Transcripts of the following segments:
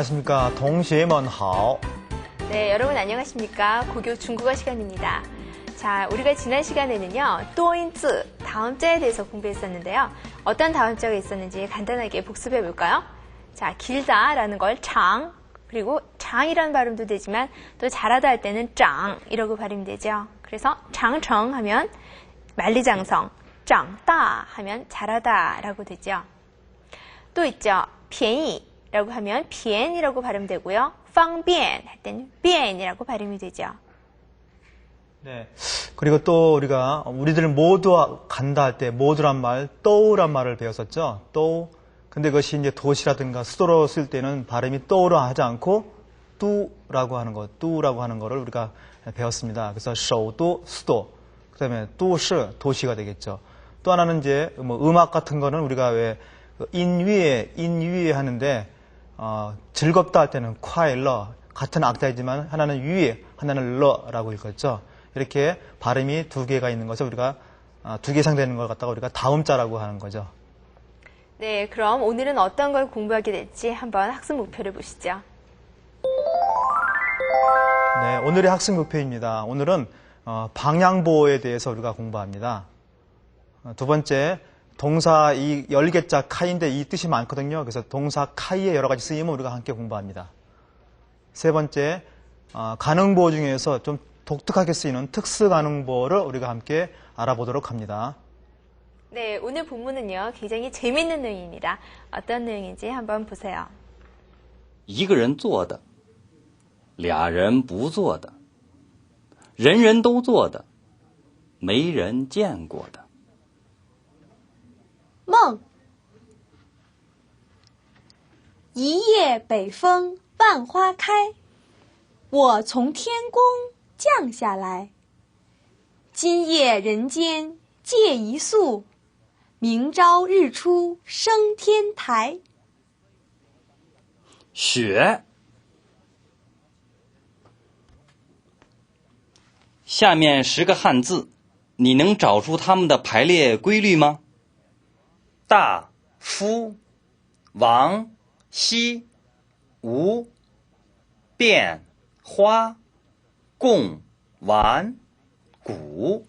안녕하십니까. 동시에먼 하오. 네, 여러분 안녕하십니까. 고교 중국어 시간입니다. 자, 우리가 지난 시간에는요, 또인츠, 다음자에 대해서 공부했었는데요. 어떤 다음자가 있었는지 간단하게 복습해 볼까요? 자, 길다라는 걸 장, 그리고 장이라는 발음도 되지만 또 잘하다 할 때는 짱 이라고 발음되죠. 그래서 장청 하면 만리장성, 짱따 하면 잘하다라고 되죠. 또 있죠. 便宜 라고 하면 비엔이라고 발음되고요. 팡비엔 할 때는 비엔이라고 발음이 되죠. 네. 그리고 또 우리가 우리들 모두 간다 할 때 모두란 말, 또우란 말을 배웠었죠. 또우. 근데 그것이 이제 도시라든가 수도로 쓸 때는 발음이 또우로 하지 않고 뚜라고 하는 것, 뚜라고 하는 것을 우리가 배웠습니다. 그래서 서도, 수도, 그 다음에 도시, 도시가 되겠죠. 또 하나는 이제 뭐 음악 같은 거는 우리가 왜 그 인위에, 인위에 하는데 어, 즐겁다 할 때는 콰일러 같은 악자이지만 하나는 위에 하나는 러라고 읽었죠. 이렇게 발음이 두 개가 있는 것을 우리가 아, 두개 상되는 걸 갖다가 우리가 다음자라고 하는 거죠. 네, 그럼 오늘은 어떤 걸 공부하게 될지 한번 학습 목표를 보시죠. 네, 오늘의 학습 목표입니다. 오늘은 어, 방향보호에 대해서 우리가 공부합니다. 어, 두 번째, 동사 이 열개자 카인데 이 뜻이 많거든요. 그래서 동사 카이의 여러 가지 쓰임을 우리가 함께 공부합니다. 세 번째, 어, 가능보호 중에서 좀 독특하게 쓰이는 특수 가능보호를 우리가 함께 알아보도록 합니다. 네, 오늘 본문은요, 굉장히 재밌는 내용입니다. 어떤 내용인지 한번 보세요. 一个人做的，俩人不做的，人人都做的，没人见过的。 梦，一夜北风万花开，我从天宫降下来。今夜人间借一宿，明朝日出升天台。雪。下面十个汉字，你能找出它们的排列规律吗？大、夫、王、西、吴、变、花、贡、丸、谷。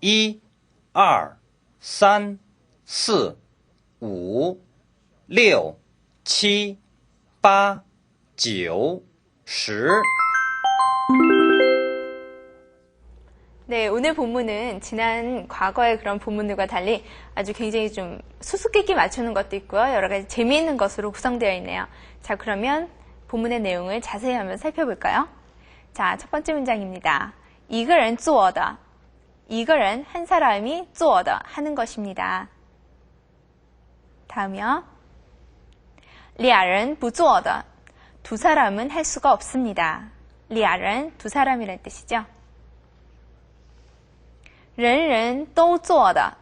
一、二、三、四、五、六、七、八、九、十。 네, 오늘 본문은 지난 과거의 그런 본문들과 달리 아주 굉장히 좀 수수께끼 맞추는 것도 있고요. 여러 가지 재미있는 것으로 구성되어 있네요. 자, 그러면 본문의 내용을 자세히 한번 살펴볼까요? 자, 첫 번째 문장입니다. 一个人做的 이거는 한 사람이 做的 하는 것입니다. 다음이요. 俩人不做的 두 사람은 할 수가 없습니다. 俩人두 사람이란 뜻이죠. 人人都做的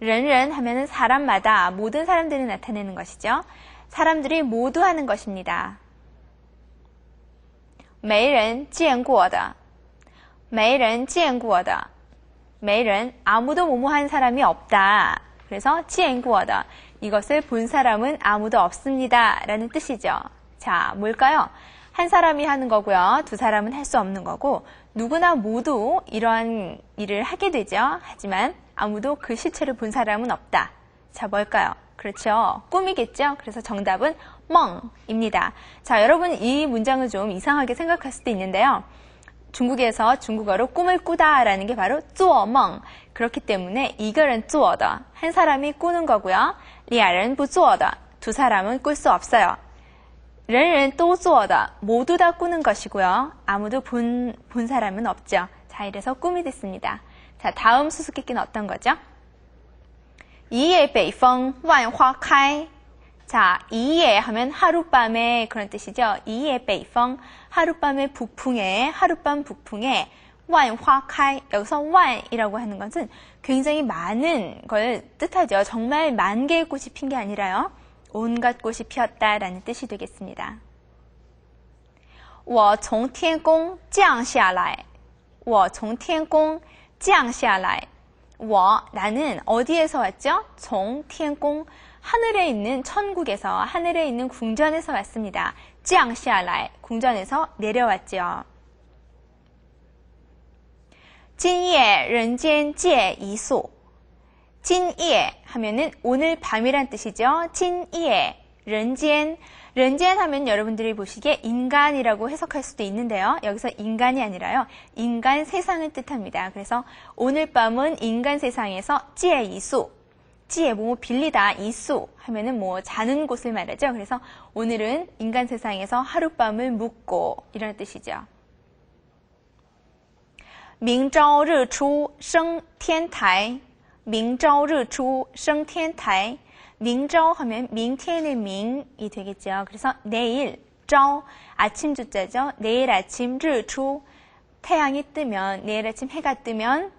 人人 하면은 사람마다 모든 사람들이 나타내는 것이죠. 사람들이 모두 하는 것입니다. 没人见过的没人见过的 매일은 아무도 모모한 사람이 없다. 그래서 지엔구어다. 이것을 본 사람은 아무도 없습니다. 라는 뜻이죠. 자, 뭘까요? 한 사람이 하는 거고요. 두 사람은 할 수 없는 거고 누구나 모두 이러한 일을 하게 되죠. 하지만 아무도 그 시체를 본 사람은 없다. 자, 뭘까요? 그렇죠. 꿈이겠죠? 그래서 정답은 멍입니다. 자, 여러분 이 문장을 좀 이상하게 생각할 수도 있는데요. 중국에서 중국어로 꿈을 꾸다라는 게 바로 쪼멍. 그렇기 때문에 이거는 쪼어다. 한 사람이 꾸는 거고요. 리아은 부쪼어다. 두 사람은 꿀 수 없어요. 렌렌 또쏘어다 모두 다 꾸는 것이고요. 아무도 본, 본 사람은 없죠. 자, 이래서 꿈이 됐습니다. 자, 다음 수수께끼는 어떤 거죠? 이에 베이펑 완화 카이 자, 이에 하면 하룻밤에 그런 뜻이죠. 이에 베이펑 하룻밤에 북풍에 하룻밤 북풍에 완화카이 여기서 완이라고 하는 것은 굉장히 많은 걸 뜻하죠. 정말 만 개의 꽃이 핀 게 아니라요. 온갖 꽃이 피었다라는 뜻이 되겠습니다. 我从天宫降下来.我从天宫降下来. 워, 나는 어디에서 왔죠? 종, 티엔공, 하늘에 있는 천국에서, 하늘에 있는 궁전에서 왔습니다. 찌앙시아라이, 궁전에서 내려왔죠. 진예, 른젠, 제, 이소. 진예 하면은 오늘 밤이란 뜻이죠. 진예, 른젠. 른젠 하면 여러분들이 보시기에 인간이라고 해석할 수도 있는데요. 여기서 인간이 아니라요. 인간 세상을 뜻합니다. 그래서 오늘 밤은 인간 세상에서 찌에 이수. 찌에 뭐 빌리다 이수 하면은 뭐 자는 곳을 말하죠. 그래서 오늘은 인간 세상에서 하룻밤을 묵고 이런 뜻이죠. 明朝日出升天台， 明朝日出升天台。 明朝 하면明天의明이 되겠죠. 그래서 내일, 朝 아침 주자죠. 내일 아침 日出 태양이 뜨면 내일 아침 해가 뜨면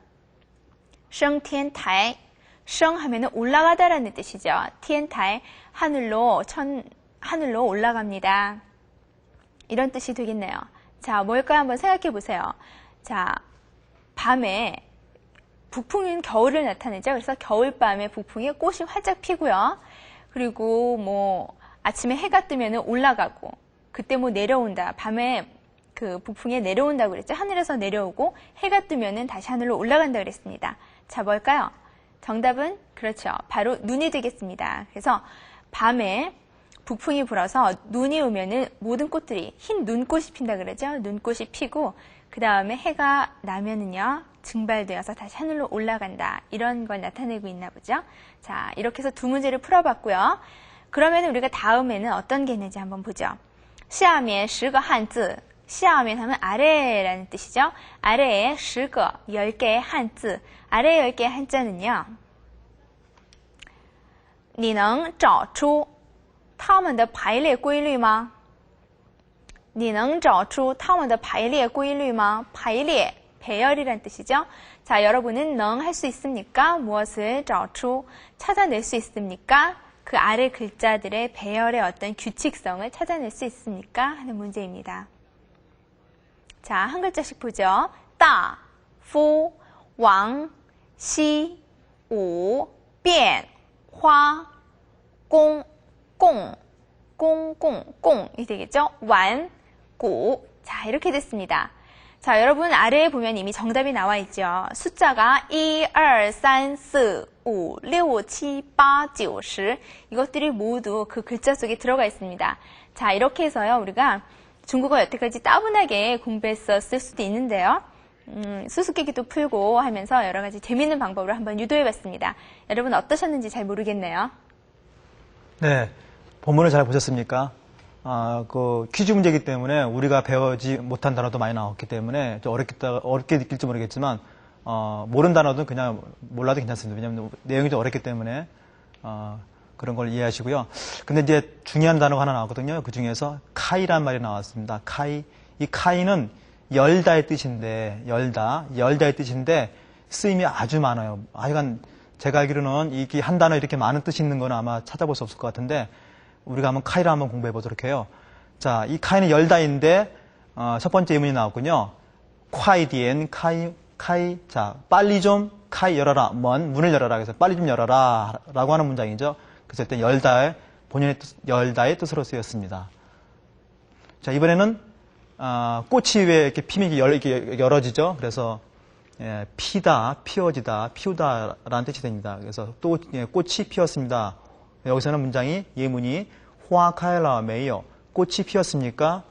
升天台 升 하면은 올라가다라는 뜻이죠. 天台 하늘로 천 하늘로 올라갑니다. 이런 뜻이 되겠네요. 자, 뭘까요? 한번 생각해 보세요. 자, 밤에 북풍은 겨울을 나타내죠. 그래서 겨울밤에 북풍에 꽃이 활짝 피고요. 그리고 뭐 아침에 해가 뜨면 올라가고 그때 뭐 내려온다. 밤에 그 북풍에 내려온다고 그랬죠. 하늘에서 내려오고 해가 뜨면은 다시 하늘로 올라간다 그랬습니다. 자, 뭘까요? 정답은 그렇죠. 바로 눈이 되겠습니다. 그래서 밤에 북풍이 불어서 눈이 오면은 모든 꽃들이 흰 눈꽃이 핀다 그러죠. 눈꽃이 피고 그 다음에 해가 나면은요 증발되어서 다시 하늘로 올라간다 이런 걸 나타내고 있나 보죠. 자 이렇게 해서 두 문제를 풀어봤고요. 그러면 우리가 다음에는 어떤 게 있는지 한번 보죠. 下面十个汉字下面 하면 아래라는 뜻이죠. 아래에 10个, 10개의 한자. 아래 10개의 한자는요. 你能找出它们的排列规律吗?你能找出它们的排列规律吗? 排列 배열이란 뜻이죠. 자, 여러분은 능 할 수 있습니까? 무엇을 저추 찾아낼 수 있습니까? 그 아래 글자들의 배열의 어떤 규칙성을 찾아낼 수 있습니까? 하는 문제입니다. 자, 한 글자씩 보죠. 따, 푸, 왕, 시, 오, 변, 화, 공, 공, 공, 공, 공이 되겠죠? 완, 구, 자, 이렇게 됐습니다. 자, 여러분 아래에 보면 이미 정답이 나와 있죠. 숫자가 1, 2, 3, 4, 5, 6, 7, 8, 9, 10 이것들이 모두 그 글자 속에 들어가 있습니다. 자, 이렇게 해서요. 우리가 중국어 여태까지 따분하게 공부했었을 수도 있는데요. 음, 수수께끼도 풀고 하면서 여러 가지 재밌는 방법으로 한번 유도해 봤습니다. 여러분 어떠셨는지 잘 모르겠네요. 네. 본문을 잘 보셨습니까? 아, 그 퀴즈 문제이기 때문에 우리가 배우지 못한 단어도 많이 나왔기 때문에 좀 어렵겠다, 어렵게 느낄지 모르겠지만, 어, 모르는 단어도 그냥 몰라도 괜찮습니다. 왜냐하면 내용이 좀 어렵기 때문에, 어, 그런 걸 이해하시고요. 근데 이제 중요한 단어가 하나 나왔거든요. 그 중에서 카이란 말이 나왔습니다. 카이. 이 카이는 열다의 뜻인데, 열다, 열다의 뜻인데, 쓰임이 아주 많아요. 하여간 제가 알기로는 이게 한 단어 이렇게 많은 뜻이 있는 건 아마 찾아볼 수 없을 것 같은데, 우리가 한번 카이를 한번 공부해 보도록 해요. 자, 이 카이는 열다인데 어, 첫 번째 예문이 나왔군요. 콰이디엔 카이 카이 자 빨리 좀 카이 열어라 먼 문을 열어라 그래서 빨리 좀 열어라라고 하는 문장이죠. 그래서 일단 열다의 본연의 뜻, 열다의 뜻으로 쓰였습니다. 자 이번에는 어, 꽃이 왜 이렇게 피면 열, 이렇게 열어지죠. 그래서 예, 피다, 피어지다, 피우다라는 뜻이 됩니다. 그래서 또 예, 꽃이 피었습니다. 여기서는 문장이 예문이 화카일라 메이요 꽃이 피었습니까?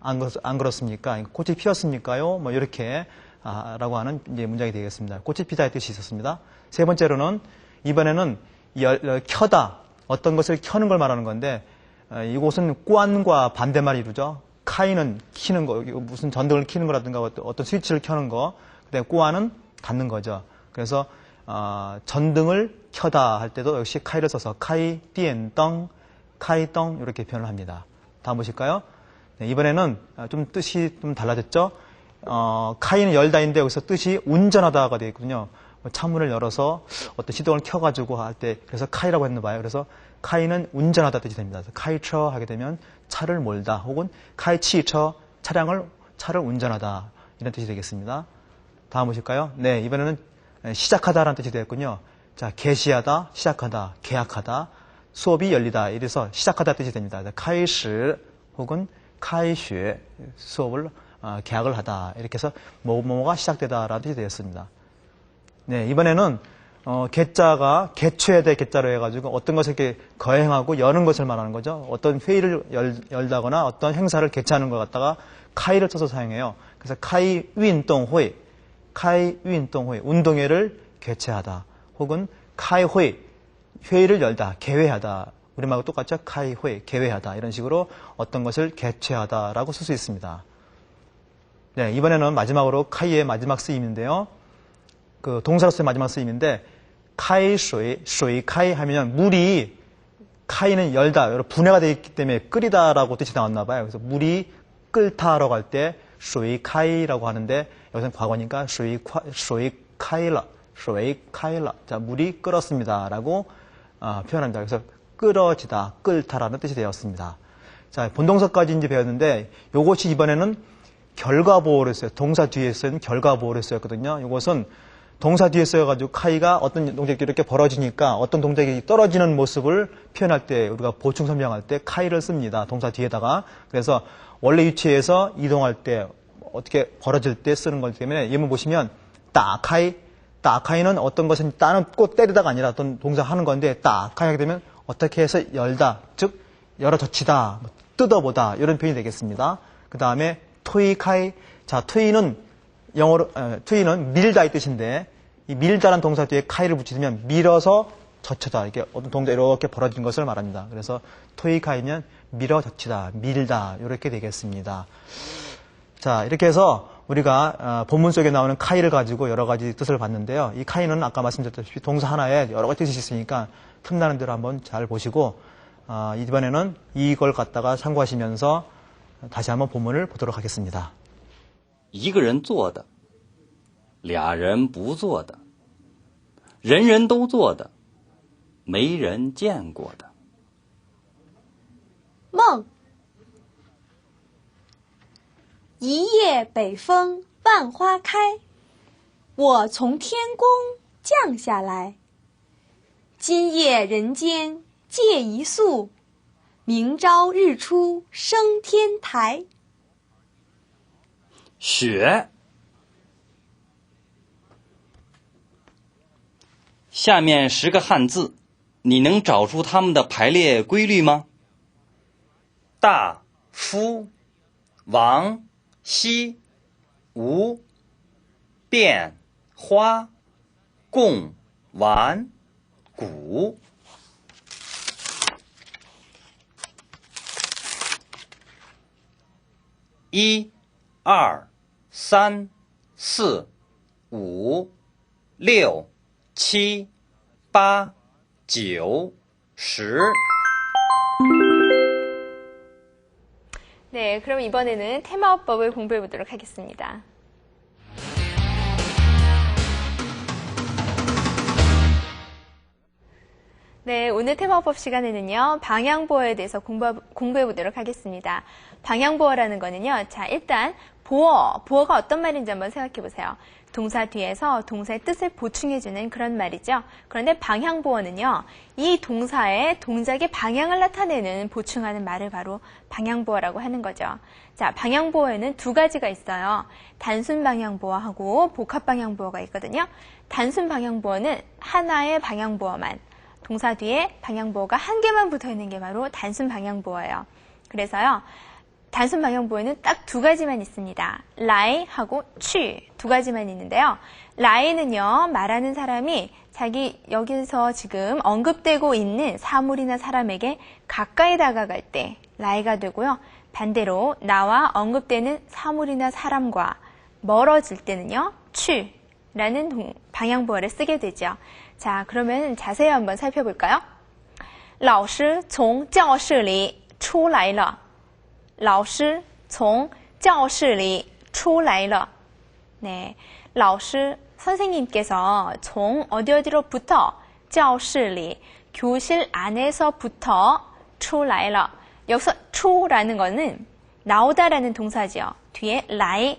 안, 그렇, 안 그렇습니까? 꽃이 피었습니까요? 뭐 이렇게 아, 라고 하는 문장이 되겠습니다. 꽃이 피다의 뜻이 있었습니다. 세 번째로는 이번에는 열, 켜다 어떤 것을 켜는 걸 말하는 건데 어, 이곳은 꾸안과 반대말 이루죠. 카이는 키는 거 무슨 전등을 키는 거라든가 어떤 스위치를 켜는 거. 근데 꾸안은 닫는 거죠. 그래서 어, 전등을 켜다 할 때도 역시 카이를 써서 카이 띠엔덩, 카이덩 이렇게 표현을 합니다. 다음 보실까요? 네, 이번에는 좀 뜻이 좀 달라졌죠. 어, 카이는 열다인데 여기서 뜻이 운전하다가 되어 있거든요. 뭐 창문을 열어서 어떤 시동을 켜가지고 할 때 그래서 카이라고 했나 봐요. 그래서 카이는 운전하다 뜻이 됩니다. 카이처 하게 되면 차를 몰다 혹은 카이치처 차량을 차를 운전하다 이런 뜻이 되겠습니다. 다음 보실까요? 네 이번에는 에, 시작하다라는 뜻이 되었군요. 자, 개시하다, 시작하다, 계약하다, 수업이 열리다. 이래서 시작하다 뜻이 됩니다. 카이시 혹은 카이슈 수업을 어, 계약을 하다. 이렇게 해서 뭐뭐가 시작되다라는 뜻이 되었습니다. 네, 이번에는 어, 개자가 개최의 개자로 해가지고 어떤 것을 이렇게 거행하고 여는 것을 말하는 거죠. 어떤 회의를 열, 열다거나 어떤 행사를 개최하는 것 갖다가 카이를 써서 사용해요. 그래서 카이 운동회, 카이 운동회, 운동회를 개최하다. 혹은 카이 회, 회의를 열다, 개회하다. 우리말과 똑같죠? 카이 회, 개회하다. 이런 식으로 어떤 것을 개최하다라고 쓸 수 있습니다. 네, 이번에는 마지막으로 카이의 마지막 쓰임인데요. 그 동사로서의 마지막 쓰임인데 카이 수이 수이 카이 하면 물이 카이는 열다 분해가 되어 있기 때문에 끓이다라고 뜻이 나왔나 봐요. 그래서 물이 끓다라고 할 때 수이 카이라고 하는데 여기서는 과거니까 수이 수이 카이라 수이 카이라 자 물이 끓었습니다라고 어, 표현합니다. 그래서 끓어지다 끓다라는 뜻이 되었습니다. 자 본동사까지 이제 배웠는데 요것이 이번에는 결과 보호를 써요. 동사 뒤에 쓰는 결과 보호를 쓰였거든요. 이것은 동사 뒤에 써가지고 카이가 어떤 동작이 이렇게 벌어지니까 어떤 동작이 떨어지는 모습을 표현할 때 우리가 보충 설명할 때 카이를 씁니다. 동사 뒤에다가 그래서 원래 위치에서 이동할 때 어떻게 벌어질 때 쓰는 거기 때문에 예문 보시면 따카이 따카이는 어떤 것은 따는 꼭 때리다가 아니라 어떤 동사 하는 건데 따카이 하게 되면 어떻게 해서 열다 즉 열어 젖히다 뭐 뜯어보다 이런 표현이 되겠습니다. 그 다음에 토이카이 자 토이는 영어로 에, 토이는 밀다 이 뜻인데 이 밀다란 동사 뒤에 카이를 붙이면 밀어서 젖혀다 이렇게 어떤 동작 이렇게 벌어진 것을 말합니다. 그래서 토이카이면 밀어 젖히다 밀다 이렇게 되겠습니다. 자 이렇게 해서 우리가 어, 본문 속에 나오는 카이를 가지고 여러 가지 뜻을 봤는데요. 이 카이는 아까 말씀드렸다시피 동사 하나에 여러 가지 뜻이 있으니까 틈나는 대로 한번 잘 보시고 어, 이번에는 이걸 갖다가 참고하시면서 다시 한번 본문을 보도록 하겠습니다. 一个人做的，俩人不做的，人人都做的，没人见过的。 梦。一夜北风万花开，我从天宫降下来。今夜人间借一宿，明朝日出升天台。雪。下面十个汉字，你能找出它们的排列规律吗？大、夫、王、西、吴、变、花、贡、丸、谷。一、二、三、四、五、六、七、八、九、十。 네, 그럼 이번에는 테마어법을 공부해 보도록 하겠습니다. 네, 오늘 테마어법 시간에는요, 방향보어에 대해서 공부, 공부 해 보도록 하겠습니다. 방향보어라는 거는요, 자, 일단, 보어, 보어가 어떤 말인지 한번 생각해 보세요. 동사 뒤에서 동사의 뜻을 보충해주는 그런 말이죠. 그런데 방향보어는요, 이 동사의 동작의 방향을 나타내는 보충하는 말을 바로 방향보어라고 하는 거죠. 자, 방향보어에는 두 가지가 있어요. 단순 방향보어하고 복합 방향보어가 있거든요. 단순 방향보어는 하나의 방향보어만, 동사 뒤에 방향보어가 한 개만 붙어 있는 게 바로 단순 방향보어예요. 그래서요, 단순 방향보어는 딱 두 가지만 있습니다. 라이하고 취 두 가지만 있는데요. 라이는요, 말하는 사람이 자기 여기서 지금 언급되고 있는 사물이나 사람에게 가까이 다가갈 때 라이가 되고요. 반대로 나와 언급되는 사물이나 사람과 멀어질 때는요, 취라는 방향보어를 쓰게 되죠. 자, 그러면 자세히 한번 살펴볼까요? 老师从教室里出来了.老师从教室里出来了. 네, 老师 선생님께서 从 어디 어디로부터 教室里 교실 안에서부터 出来了. 여기서 出라는 거는 나오다라는 동사지요. 뒤에 来.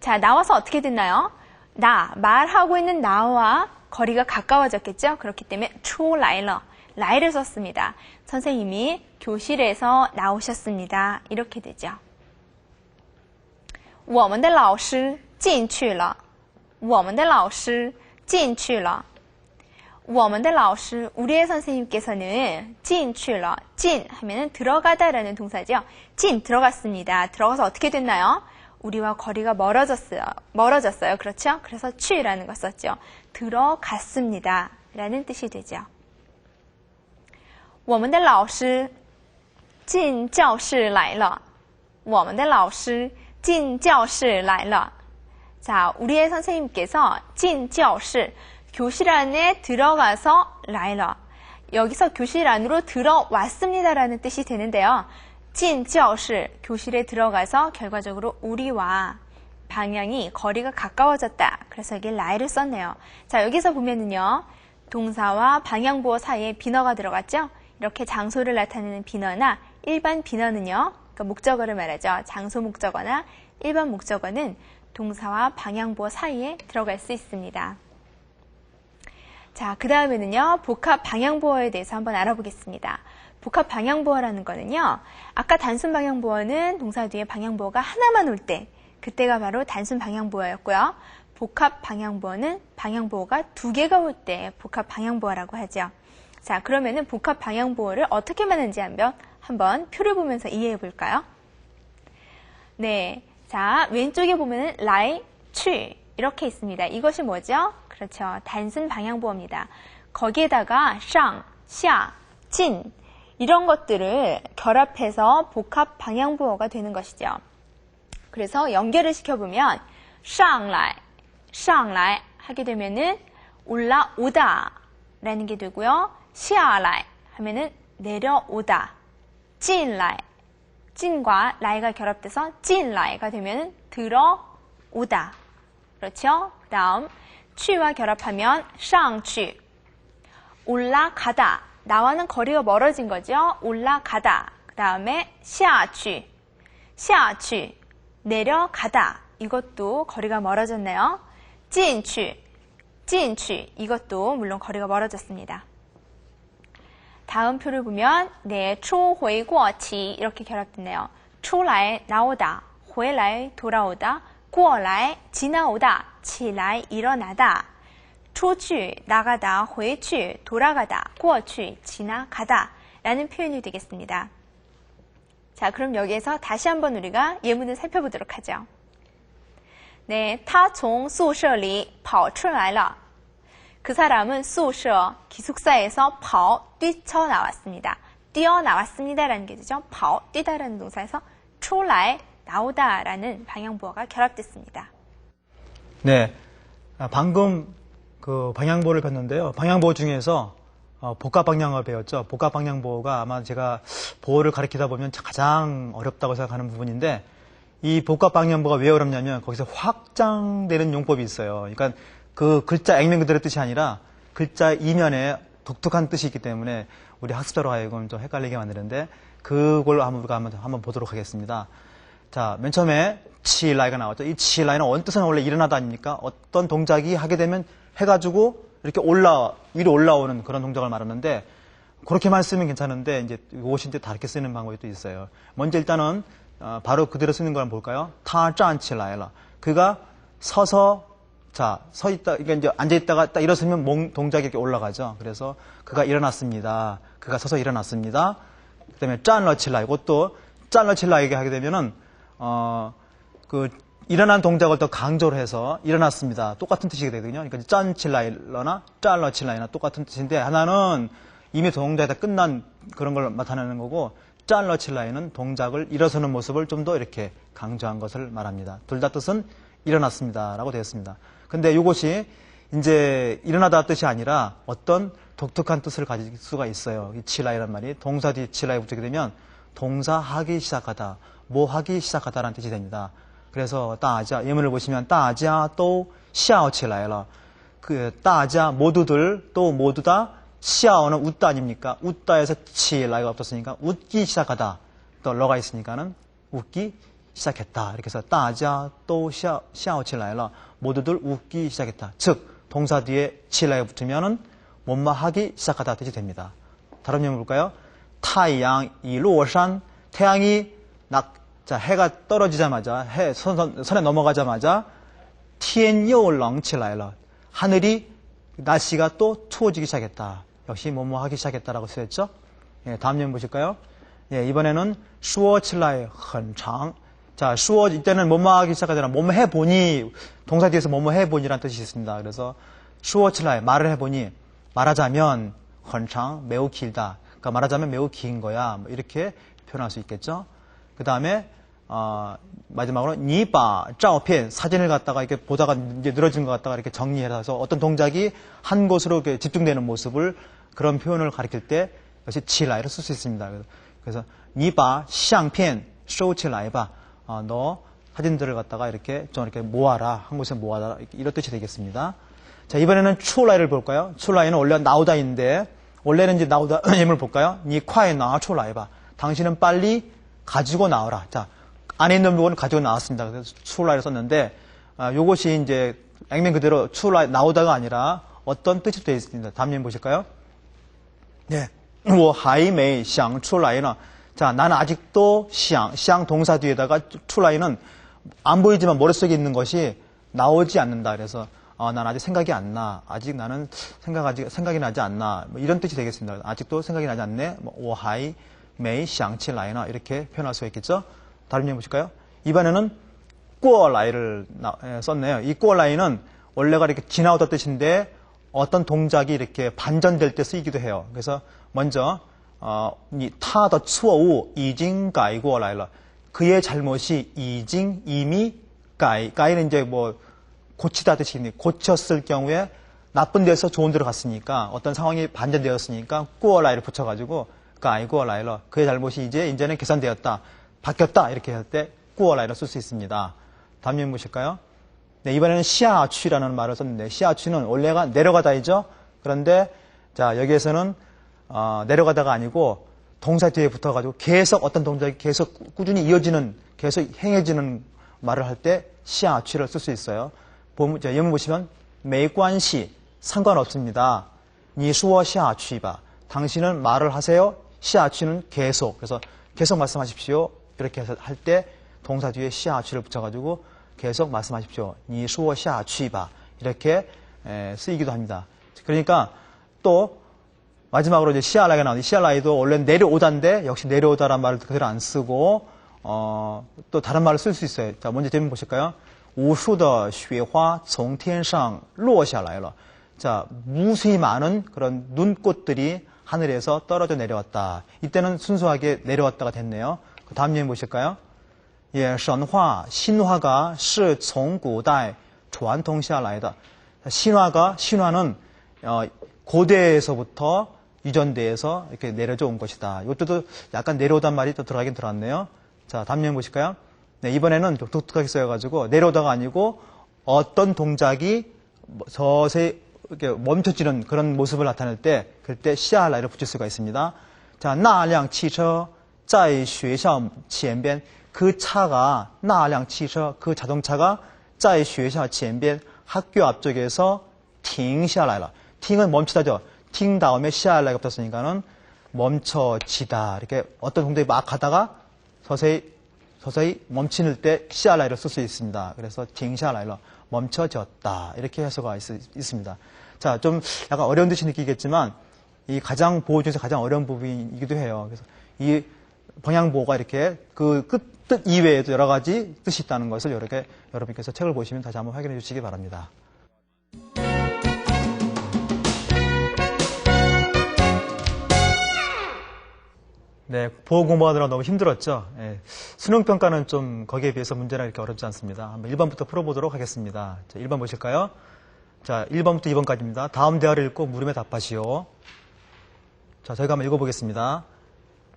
자, 나와서 어떻게 됐나요? 나, 말하고 있는 나와 거리가 가까워졌겠죠? 그렇기 때문에 出来了, 라이를 썼습니다. 선생님이 교실에서 나오셨습니다. 이렇게 되죠. 我们的老师进去了.我们的老师进去了.我们的老师, 우리의 선생님께서는 进去了. 进 하면은 들어가다라는 동사죠. 进 들어갔습니다. 들어가서 어떻게 됐나요? 우리와 거리가 멀어졌어요. 멀어졌어요. 그렇죠? 그래서 去라는 거 썼죠. 들어갔습니다. 라는 뜻이 되죠. 我们的老师进教室来了.我们的老师进教室来了. 자, 우리의 선생님께서 进教室 교실 안에 들어가서 라이러. 여기서 교실 안으로 들어왔습니다라는 뜻이 되는데요. 进教室 교실에 들어가서 결과적으로 우리와 방향이 거리가 가까워졌다. 그래서 여기 라이를 썼네요. 자, 여기서 보면은요. 동사와 방향부호 사이에 비너가 들어갔죠? 이렇게 장소를 나타내는 비너나 일반 비너는요. 그러니까 목적어를 말하죠. 장소 목적어나 일반 목적어는 동사와 방향부호 사이에 들어갈 수 있습니다. 자, 그 다음에는요, 복합 방향부호에 대해서 한번 알아보겠습니다. 복합 방향부호라는 거는요, 아까 단순 방향부호는 동사 뒤에 방향부호가 하나만 올 때, 그때가 바로 단순 방향부호였고요. 복합 방향부호는 방향부호가 두 개가 올 때 복합 방향부호라고 하죠. 자, 그러면은 복합 방향부호를 어떻게 만드는지 한번, 한번 표를 보면서 이해해 볼까요? 네. 자, 왼쪽에 보면은 라이, 취 이렇게 있습니다. 이것이 뭐죠? 그렇죠. 단순 방향부호입니다. 거기에다가 상, 샤, 진 이런 것들을 결합해서 복합 방향부호가 되는 것이죠. 그래서 연결을 시켜보면 上来,上来 하게 되면은 올라오다 라는 게 되고요. 下来 하면은 내려오다. 进来 찐과 라이가 결합돼서 찐라이가 되면 들어오다. 그렇죠? 그 다음 취와 결합하면 상去 올라가다. 나와는 거리가 멀어진 거죠. 올라가다. 그 다음에 下去 下去 내려가다. 이것도 거리가 멀어졌네요. 进去 进去 이것도 물론 거리가 멀어졌습니다. 다음 표를 보면 네, 出回过期 이렇게 결합됐네요. 出来 나오다, 回来 돌아오다, 过来 지나오다, 起来 일어나다, 出去 나가다, 回去 돌아가다, 过去 지나가다 라는 표현이 되겠습니다. 자, 그럼 여기에서 다시 한번 우리가 예문을 살펴보도록 하죠. 네, 他从宿舍里跑出来了. 그 사람은 宿舍 기숙사에서 跑 뛰쳐나왔습니다. 뛰어나왔습니다라는 게 되죠. 跑 뛰다라는 동사에서 出来 나오다라는 방향부호가 결합됐습니다. 네. 아, 방금 그 방향보를 배웠는데요. 방향보 중에서 어, 복합 방향을 배웠죠. 복합 방향보가 아마 제가 보호를 가리키다 보면 가장 어렵다고 생각하는 부분인데 이 복합 방향보가 왜 어렵냐면 거기서 확장되는 용법이 있어요. 그러니까 그 글자 액면 그대로 뜻이 아니라 글자 이면에 독특한 뜻이 있기 때문에 우리 학습자로 하여금 좀 헷갈리게 만드는데 그걸 한번 우리가 한번, 한번 보도록 하겠습니다. 자, 맨 처음에 치라이가 나왔죠. 이 치라이는 원뜻은 원래 일어나다 아닙니까? 어떤 동작이 하게 되면 해가지고 이렇게 올라, 위로 올라오는 그런 동작을 말하는데 그렇게만 쓰면 괜찮은데 이제 이것이 이제 다르게 쓰는 방법이 또 있어요. 먼저 일단은 어, 바로 그대로 쓰는 걸 볼까요? 타짠치라이라. 그가 서서 자, 서 있다, 그러니까 이제 앉아 있다가 딱 일어서면 몽, 동작이 이렇게 올라가죠. 그래서 그가 일어났습니다. 그가 서서 일어났습니다. 그 다음에 짠러칠라. 이것도 짠러칠라 얘기 하게 되면은, 어, 그, 일어난 동작을 더 강조를 해서 일어났습니다. 똑같은 뜻이 되거든요. 그러니까 짠칠라일러나 짤러칠라이나 똑같은 뜻인데 하나는 이미 동작이 다 끝난 그런 걸 나타내는 거고 짤러칠라이는 동작을 일어서는 모습을 좀 더 이렇게 강조한 것을 말합니다. 둘 다 뜻은 일어났습니다라고 되어 있습니다. 근데 이것이 이제 일어나다 뜻이 아니라 어떤 독특한 뜻을 가질 수가 있어요. 이 칠라이란 말이 동사 뒤 칠라이 붙게 되면 동사 하기 시작하다, 뭐 하기 시작하다라는 뜻이 됩니다. 그래서 따자 예문을 보시면 따자 또 시아오 칠라이라 그 따자 모두들 또 모두 다 시아오는 웃다 아닙니까? 웃다에서 칠라이가 없었으니까 웃기 시작하다 또 러가 있으니까는 웃기 시작했다. 이렇게 해서 大家都笑笑起来了. 모두들 웃기 시작했다. 즉 동사 뒤에 起来 붙으면은 뭐뭐 하기 시작하다 뜻이 됩니다. 다른 예문 볼까요? 太阳已落山. 태양이 낙, 자, 해가 떨어지자마자, 해, 선, 선, 에 넘어가자마자, 티엔요 렁치라일러. 하늘이, 날씨가 또 추워지기 시작했다. 역시 뭐뭐 하기 시작했다라고 쓰였죠? 예, 다음 년 보실까요? 예, 이번에는 슈어칠라의 헌창. 자, 슈어, 이때는 뭐뭐 하기 시작하잖아. 뭐뭐 해보니, 동사 뒤에서 뭐뭐 해보니란 뜻이 있습니다. 그래서 슈어칠라의 말을 해보니, 말하자면 헌창, 매우 길다. 그러니까 말하자면 매우 긴 거야. 뭐 이렇게 표현할 수 있겠죠? 그 다음에 어, 마지막으로 니바 짜오핀 사진을 갖다가 이렇게 보다가 이제 늘어진 것 같다가 이렇게 정리해서 어떤 동작이 한 곳으로 집중되는 모습을 그런 표현을 가리킬 때 역시 치라이를 쓸 수 있습니다. 그래서 니바 샹펜 쇼치라이바 어, 너 사진들을 갖다가 이렇게 좀 이렇게 모아라 한 곳에 모아라 이런 뜻이 되겠습니다. 자 이번에는 추라이를 볼까요? 추라이는 원래 나오다인데 원래는 이제 나오다 예문을 볼까요? 니 콰이나 추라이바 당신은 빨리 가지고 나와라. 자, 안에 있는 물건을 가지고 나왔습니다. 그래서 출라를 썼는데 이것이 이제 액면 그대로 출라 나오다가 아니라 어떤 뜻이 되어 있습니다. 담임 보실까요? 네. 뭐, 워 하이메이 샹 추울라이나. 자, 난 아직도 시앙, 시앙 동사 뒤에다가 추울라이는 안 보이지만 머릿속에 있는 것이 나오지 않는다. 그래서 어, 난 아직 생각이 안 나. 아직 나는 생각 아직 생각이 나지 않나. 뭐 이런 뜻이 되겠습니다. 아직도 생각이 나지 않네. 뭐 오하이 매이 샹치 라이나 이렇게 표현할 수가 있겠죠. 다른 예문 보실까요? 이번에는 꾸어 라이를 썼네요. 이 꾸어 라이는 원래가 이렇게 지나오다 뜻인데 어떤 동작이 이렇게 반전될 때 쓰이기도 해요. 그래서 먼저 어, 타더 추어우 이징 가이고 라이러 그의 잘못이 이징 이미 가이 가이는 이제 뭐 고치다 뜻이니 고쳤을 경우에 나쁜 데서 좋은 데로 갔으니까 어떤 상황이 반전되었으니까 꾸어 라이를 붙여가지고 그 아이고 라일러 그의 잘못이 이제 이제는 개선되었다 바뀌었다 이렇게 할 때 꾸어 라이러 쓸 수 있습니다. 다음 예문 보실까요? 네, 이번에는 시아추라는 말을 썼는데 시아추는 원래가 내려가다이죠. 그런데 자 여기에서는 어, 내려가다가 아니고 동사 뒤에 붙어가지고 계속 어떤 동작이 계속 꾸준히 이어지는 계속 행해지는 말을 할 때 시아추를 쓸 수 있어요. 보면 자, 예문 보시면 매관시 상관없습니다. 니수어 시아추이바 당신은 말을 하세요. 시아치는 계속. 그래서 계속 말씀하십시오. 이렇게 할 때 동사 뒤에 시아치를 붙여가지고 계속 말씀하십시오. 이 수어 시아치바. 이렇게 쓰이기도 합니다. 그러니까 또 마지막으로 이제 시아라가 나오는데 시아라이도 원래 내려오다인데 역시 내려오다란 말을 그대로 안 쓰고 어, 또 다른 말을 쓸 수 있어요. 자, 먼저 대문 보실까요? 우수더 쉐화 정텐상 루어샤라이러. 자, 무수히 많은 그런 눈꽃들이 하늘에서 떨어져 내려왔다. 이때는 순수하게 내려왔다가 됐네요. 그 다음 예문 보실까요? 예, 神话, 신화가 是从古代传统下来的. 신화가 신화는 어, 고대에서부터 유전대에서 이렇게 내려져 온 것이다. 이것도 약간 내려오단 말이 또 들어가긴 들어왔네요. 자, 다음 면 보실까요? 네, 이번에는 좀 독특하게 써여가지고 내려오다가 아니고 어떤 동작이 서서히 이렇게 멈춰지는 그런 모습을 나타낼 때 그때 시아라를 붙일 수가 있습니다. 자, 나량 치처 짜이 쉐샤 지엔변 그 차가 나량 치처 그 자동차가 짜이 쉐샤 지엔변 학교 앞쪽에서 팅시아라라. 팅은 멈추다죠. 팅 다음에 시아라가 붙었으니까는 멈춰지다. 이렇게 어떤 동작이 막 하다가 서서히 서서히 멈추는 때 시아라이를 쓸 수 있습니다. 그래서 팅시아라이러 멈춰졌다. 이렇게 해석가 있, 습니다 자, 좀 약간 어려운 뜻이 느끼겠지만 이 가장 보호 중에서 가장 어려운 부분이기도 해요. 그래서 이 방향 보호가 이렇게 그 끝 뜻 이외에도 여러 가지 뜻이 있다는 것을 이렇게 여러분께서 책을 보시면 다시 한번 확인해 주시기 바랍니다. 네, 보호 공부하느라 너무 힘들었죠. 예, 수능 평가는 좀 거기에 비해서 문제는 이렇게 어렵지 않습니다. 한번 1번부터 풀어보도록 하겠습니다. 자, 1번 보실까요? 자, 1번부터 2번까지입니다. 다음 대화를 읽고 물음에 답하시오. 자, 저희가 한번 읽어보겠습니다.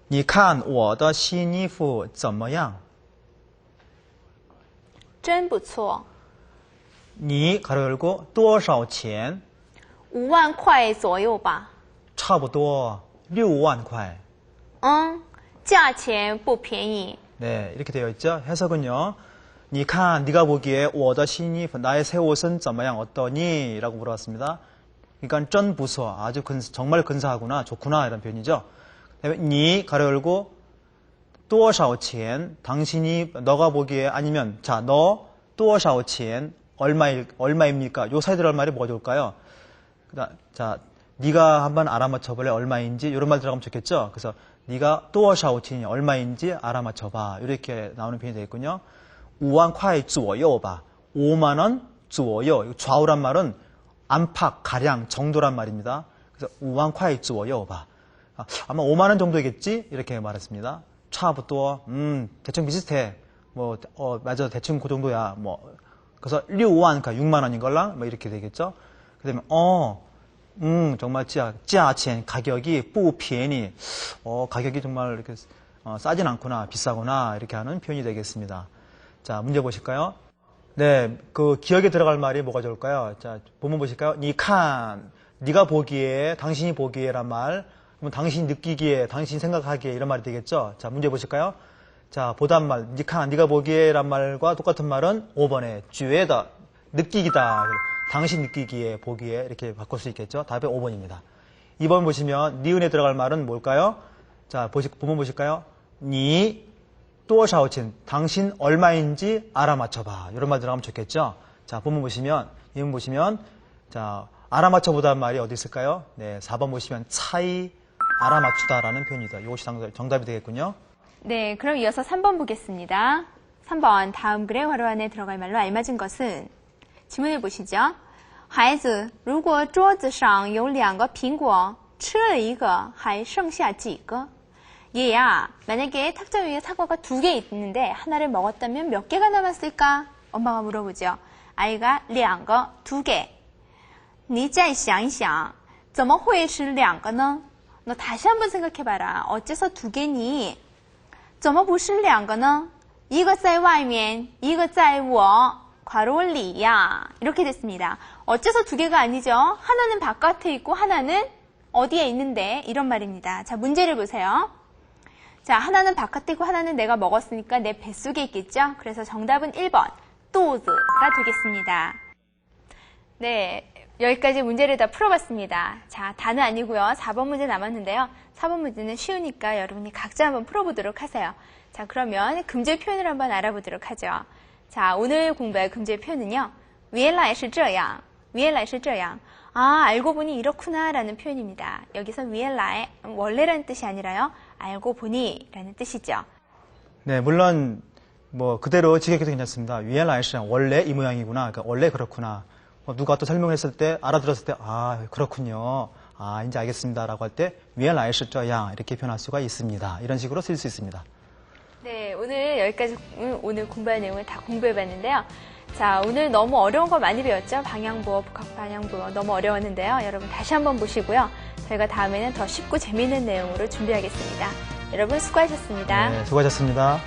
你看我的新衣服怎么样?真不错.你 가로 열고 多少钱?五万块左右吧.差不多6万块. 嗯，价钱不便宜， 네, 이렇게 되어 있죠. 해석은요. 니칸, 네가 보기에 我的 신이 나의 새 옷은 怎么样 어떠니? 라고 물어봤습니다. 그러니까 쩐 부서 아주 근, 정말 근사하구나 좋구나 이런 표현이죠. 그다음에 니 가로 열고 多少钱 당신이 너가 보기에 아니면 자너 多少钱 얼마일 얼마입니까? 요 사이 들어갈 말이 뭐가 좋을까요? 그다 자 네가 한번 알아맞혀 볼래 얼마인지 이런 말 들어가면 좋겠죠. 그래서 네가 또어샤오틴이 얼마인지 알아맞혀봐. 이렇게 나오는 표현이 되겠군요. 우완콰이 주어요봐. 5만 원 주어요. 좌우란 말은 안팎, 가량, 정도란 말입니다. 그래서 우완콰이 주어요봐. 아, 아마 5만 원 정도겠지? 이렇게 말했습니다. 차부터 음 대충 비슷해. 뭐 어, 맞아 대충 그 정도야. 뭐 그래서 6완 그러니까 6만 원인 걸랑 뭐 이렇게 되겠죠. 그다음에 어 음, 정말 지하, 지하철 가격이 뿌피엔이 어, 가격이 정말 이렇게 어, 싸진 않구나, 비싸구나 이렇게 하는 표현이 되겠습니다. 자, 문제 보실까요? 네, 그 기억에 들어갈 말이 뭐가 좋을까요? 자, 본문 보실까요? 니칸, 니가 보기에, 당신이 보기에란 말, 그럼 당신이 느끼기에, 당신이 생각하기에 이런 말이 되겠죠? 자, 문제 보실까요? 자, 보단 말, 니칸, 니가 보기에란 말과 똑같은 말은 5번에 쥐에다, 느끼기다. 당신 느끼기에 보기에 이렇게 바꿀 수 있겠죠. 답이 5번입니다. 2번 보시면 니은에 들어갈 말은 뭘까요? 자, 보시, 보면 보실까요? 니 또샤오친 당신 얼마인지 알아맞혀봐 이런 말 들어가면 좋겠죠. 자, 보면 보시면 예문 보시면 자, 알아맞혀보다는 말이 어디 있을까요? 네, 4번 보시면 차이 알아맞추다라는 표현이다. 이것이 정답이 되겠군요. 네, 그럼 이어서 3번 보겠습니다. 3번 다음 글의 화로 안에 들어갈 말로 알맞은 것은 지문을 보시죠. 孩子,如果桌子上有两个苹果,吃了一个,还剩下几个? 얘야, 만약에 탁자 위에 사과가 두 개 있는데 하나를 먹었다면 몇 개가 남았을까? 엄마가 물어보죠. 아이가 两个, 두 개. 你再想一想,怎么会是两个呢? 너 다시 한번 생각해봐라. 어째서 두 개니? 怎么不是两个呢?一个在外面,一个在我 괄호里야 이렇게 됐습니다. 어째서 두 개가 아니죠? 하나는 바깥에 있고 하나는 어디에 있는데 이런 말입니다. 자 문제를 보세요. 자 하나는 바깥에 있고 하나는 내가 먹었으니까 내 뱃속에 있겠죠? 그래서 정답은 1번 또즈가 되겠습니다. 네, 여기까지 문제를 다 풀어봤습니다. 자, 다는 아니고요. 4번 문제 남았는데요. 4번 문제는 쉬우니까 여러분이 각자 한번 풀어보도록 하세요. 자, 그러면 금제 표현을 한번 알아보도록 하죠. 자, 오늘 공부할 금제 표현은요. 原来是这样,原来是这样. 아, 알고 보니 이렇구나라는 표현입니다. 여기서 原来 원래라는 뜻이 아니라요. 알고 보니라는 뜻이죠. 네, 물론 뭐 그대로 지켜도 괜찮습니다. 위엔 라이시랑 원래 이 모양이구나. 그러니까 원래 그렇구나. 뭐 누가 또 설명했을 때 알아들었을 때 아, 그렇군요. 아, 이제 알겠습니다라고 할 때 위엔 라이시 저양 이렇게 표현할 수가 있습니다. 이런 식으로 쓸 수 있습니다. 네, 오늘 여기까지 오늘 공부할 내용을 다 공부해봤는데요. 자, 오늘 너무 어려운 거 많이 배웠죠? 방향부어, 복합 방향부어 너무 어려웠는데요. 여러분 다시 한번 보시고요. 저희가 다음에는 더 쉽고 재미있는 내용으로 준비하겠습니다. 여러분 수고하셨습니다. 네, 수고하셨습니다.